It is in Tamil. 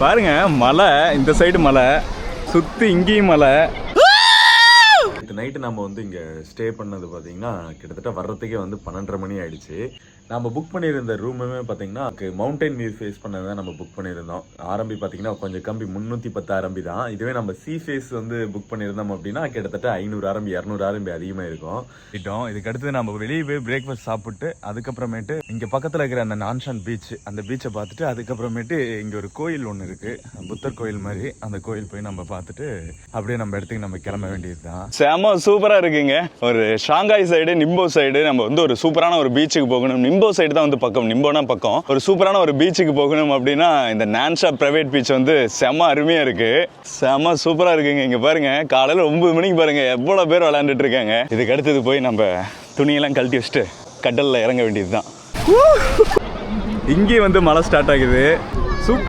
பாருங்க மலை இந்த சைடு மலை சுற்றி இங்கேயும் மலை. நைட்டு நம்ம வந்து இங்கே ஸ்டே பண்ணது பார்த்தீங்கன்னா கிட்டத்தட்ட வர்றதுக்கே வந்து பன்னெண்டரை மணி ஆயிடுச்சு. நம்ம புக் பண்ணியிருந்த ரூமுமே பார்த்தீங்கன்னா மவுண்டைன் வியூ ஃபேஸ் பண்ணது தான் நம்ம புக் பண்ணியிருந்தோம். ஆரம்பி பார்த்தீங்கன்னா கொஞ்சம் கம்பி முந்நூற்றி பத்து ஆரம்பி தான். இதுவே நம்ம சி ஃபேஸ் வந்து புக் பண்ணியிருந்தோம் அப்படின்னா கிட்டத்தட்ட ஐநூறு ஆரம்பி இரநூறு ஆரம்பி அதிகமாக இருக்கும் போயிட்டோம் இதுக்கு அடுத்து நம்ம வெளியே போய் பிரேக்ஃபாஸ்ட் சாப்பிட்டு அதுக்கப்புறமேட்டு இங்கே பக்கத்தில் இருக்கிற அந்த நான்ஷான் பீச் அந்த பீச்சை பார்த்துட்டு அதுக்கப்புறமேட்டு இங்கே ஒரு கோயில் ஒன்று இருக்கு. புத்தர் கோயில் மாதிரி அந்த கோயில் போய் நம்ம பார்த்துட்டு அப்படியே நம்ம இடத்துக்கு நம்ம கிளம்ப வேண்டியது தான். செம சூப்பராக இருக்குங்க. ஒரு ஷாங்காய் சைடு நிம்போ சைடு நம்ம வந்து ஒரு சூப்பரான ஒரு பீச்சுக்கு போகணும். நிம்போ சைடு தான் வந்து பக்கம். நிம்போனா பக்கம். ஒரு சூப்பரான ஒரு பீச்சுக்கு போகணும் அப்படின்னா இந்த நான்ஷா பிரைவேட் பீச் வந்து செம அருமையாக இருக்கு. செம சூப்பராக இருக்குங்க. இங்கே பாருங்க காலையில் ஒன்பது மணிக்கு பாருங்க எவ்வளோ பேர் விளையாண்டுட்டு இருக்காங்க. இதுக்கு அடுத்தது போய் நம்ம துணியெல்லாம் கழட்டி வச்சுட்டு கடலில் இறங்க வேண்டியது தான் இங்கே வந்து மழை ஸ்டார்ட் ஆகுது. சூப்